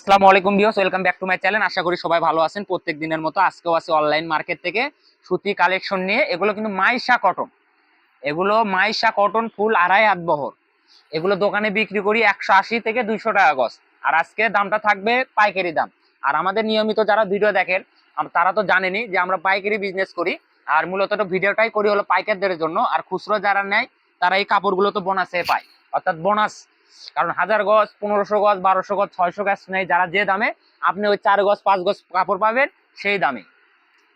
আসসালামু আলাইকুম viewers, welcome back to my channel. আশা করি সবাই ভালো আছেন। প্রত্যেক দিনের মতো আজকেও আছে অনলাইন মার্কেট থেকে সুতি কালেকশন নিয়ে। এগুলো কিন্তু মাইশা কটন এগুলো মাইশা কটন ফুল আড়াই হাত বহর। এগুলো দোকানে বিক্রি করি একশো আশি থেকে দুইশো টাকা গজ। আর আজকে দামটা থাকবে পাইকারি দাম। আর আমাদের নিয়মিত যারা ভিডিও দেখেন তারা তো জানেনি যে আমরা পাইকারি বিজনেস করি। আর মূলত তো ভিডিওটাই করি হলো পাইকারদের জন্য। আর খুচরো যারা নেয়, তারা এই কাপড়গুলো তো বোনাসে পায়। অর্থাৎ বোনাস কারণ হাজার গজ, পনেরোশো গজ, বারোশো গজ, ছয়শো গজ নেই। যারা যে দামে, আপনি ওই চার গজ, পাঁচ গজ কাপড় পাবেন সেই দামে।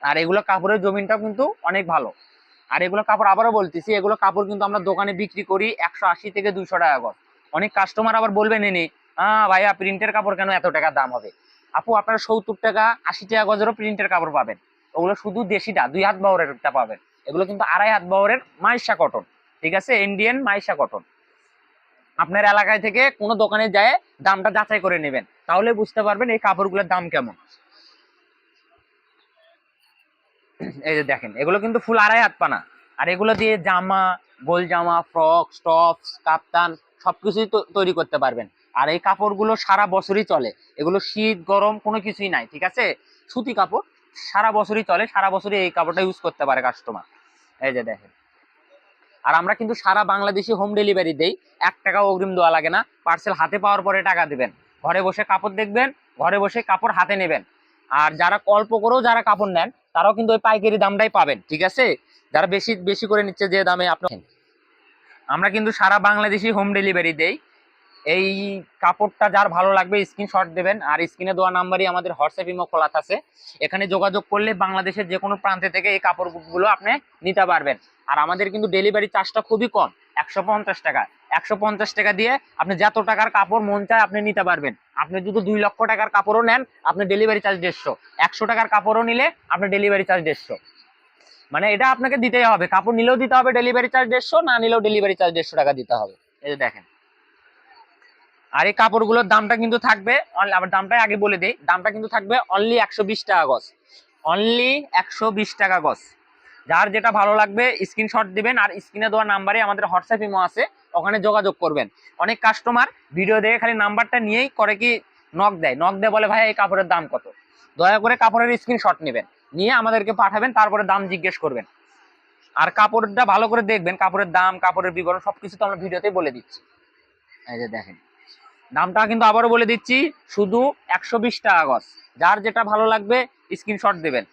আর এগুলো কাপড়ের জমিনটাও কিন্তু অনেক ভালো। আর এগুলো কাপড় আবারও বলতেছি, এগুলো কাপড় কিন্তু আমরা দোকানে বিক্রি করি একশো আশি থেকে দুইশো টাকা গজ। অনেক কাস্টমার আবার বলবেন এনে হ্যাঁ ভাইয়া প্রিন্টের কাপড় কেন এত টাকা দাম হবে? আপু, আপনারা সত্তর টাকা, আশি টাকা গজেরও প্রিন্টের কাপড় পাবেন। ওগুলো শুধু দেশিটা দুই হাত বাউরেরটা পাবেন। এগুলো কিন্তু আড়াই হাত বাউরের মাইশা কটন ঠিক আছে? ইন্ডিয়ান মাইশা কটন আপনার এলাকায় থেকে কোনো দোকানে যায়, দামটা যাচাই করে নেবেন। তাহলে বুঝতে পারবেন এই কাপড়গুলোর দাম কেমন। এই যে দেখেন, এগুলো কিন্তু ফুল আড়াই হাত পানা। আর এগুলো দিয়ে জামা, গোল জামা, ফ্রক স্টপস কাপ্তান, সবকিছুই তৈরি করতে পারবেন। আর এই কাপড়গুলো সারা বছরই চলে। এগুলো শীত, গরম কোনো কিছুই নাই, ঠিক আছে? সুতি কাপড় সারা বছরই চলে, সারা বছরই এই কাপড়টা ইউজ করতে পারে কাস্টমার এই যে দেখেন। আর আমরা কিন্তু সারা বাংলাদেশে হোম ডেলিভারি দেই। এক টাকাও অগ্রিম দেওয়া লাগে না। পার্সেল হাতে পাওয়ার পরে টাকা দেবেন। ঘরে বসে কাপড় দেখবেন, ঘরে বসে কাপড় হাতে নেবেন। আর যারা অল্প করেও যারা কাপড় নেন, তারাও কিন্তু ওই পাইকারি দামটাই পাবেন, ঠিক আছে? যারা বেশি বেশি করে নিচ্ছে যে দামে আপনি আমরা কিন্তু সারা বাংলাদেশি হোম ডেলিভারি দেই। এই কাপড়টা যার ভালো লাগবে স্ক্রিনশট দেবেন। আর স্ক্রিনে দেওয়া নাম্বারই আমাদের হোয়াটসঅ্যাপ ইমো খোলা আছে এখানে যোগাযোগ করলে বাংলাদেশের যে কোনো প্রান্তে থেকে এই কাপড়গুলো আপনি নিতে পারবেন। আর আমাদের কিন্তু ডেলিভারি চার্জটা খুবই কম, একশো পঞ্চাশ টাকা। একশো পঞ্চাশ টাকা দিয়ে আপনি যত টাকার কাপড় মন চায় আপনি নিতে পারবেন। আপনি যদি দুই লক্ষ টাকার কাপড়ও নেন, আপনি ডেলিভারি চার্জ দেড়শো। একশো টাকার কাপড়ও নিলে আপনি ডেলিভারি চার্জ দেড়শো। মানে এটা আপনাকে দিতেই হবে। কাপড় নিলেও দিতে হবে ডেলিভারি চার্জ দেড়শো, না নিলেও ডেলিভারি চার্জ দেড়শো টাকা দিতে হবে। এই দেখেন। আর এই কাপড়গুলোর দামটা কিন্তু থাকবে আবার দামটাই আগে বলে দিই, দামটা কিন্তু থাকবে অনলি একশো বিশ টাকা গজ। অনলি একশো বিশ টাকা গজ। যার যেটা ভালো লাগবে, স্ক্রিনশট দিবেন আর স্ক্রিনে দেওয়া নাম্বারে আমাদের হোয়াটসঅ্যাপ ইমো আছে, ওখানে যোগাযোগ করবেন। অনেক কাস্টমার ভিডিও দেখে খালি নাম্বারটা নিয়েই করে কি নক দেয়। নক দেয় বলে, ভাই, এই কাপড়ের দাম কত? দয়া করে কাপড়ের স্ক্রিনশট নেবেন। নিয়ে আমাদেরকে পাঠাবেন, তারপরে দাম জিজ্ঞেস করবেন। আর কাপড়টা ভালো করে দেখবেন, কাপড়ের দাম, কাপড়ের বিবরণ, সবকিছু তো আমরা ভিডিওতেই বলে দিচ্ছি। এই যে দেখেন। দামটা কিন্তু আবারও বলে দিচ্ছি, শুধু একশো বিশ টাকা গজ। যার যেটা ভালো লাগবে স্ক্রিনশট দেবেন।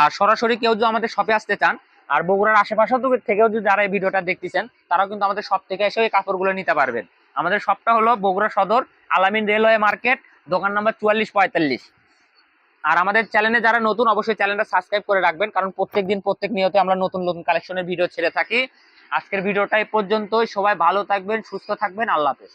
আর সরাসরি কেউ যদি আমাদের শপে আসতে চান, আর বগুড়ার আশেপাশেও তো থেকেও যদি যারা এই ভিডিওটা দেখতেছেন, তারাও কিন্তু আমাদের শপ থেকে এসে এই কাপড়গুলো নিতে পারবেন। আমাদের শপটা হলো বগুড়া সদর, আলামিন রেলওয়ে মার্কেট, দোকান নাম্বার চুয়াল্লিশ পঁয়তাল্লিশ। আর আমাদের চ্যানেলে যারা নতুন, অবশ্যই চ্যানেলটা সাবস্ক্রাইব করে রাখবেন, কারণ প্রত্যেক দিন প্রত্যেক নিয়তে আমরা নতুন নতুন কালেকশনের ভিডিও ছেড়ে থাকি। আজকের ভিডিওটা এই পর্যন্তই। সবাই ভালো থাকবেন, সুস্থ থাকবেন। আল্লাহ হাফেজ।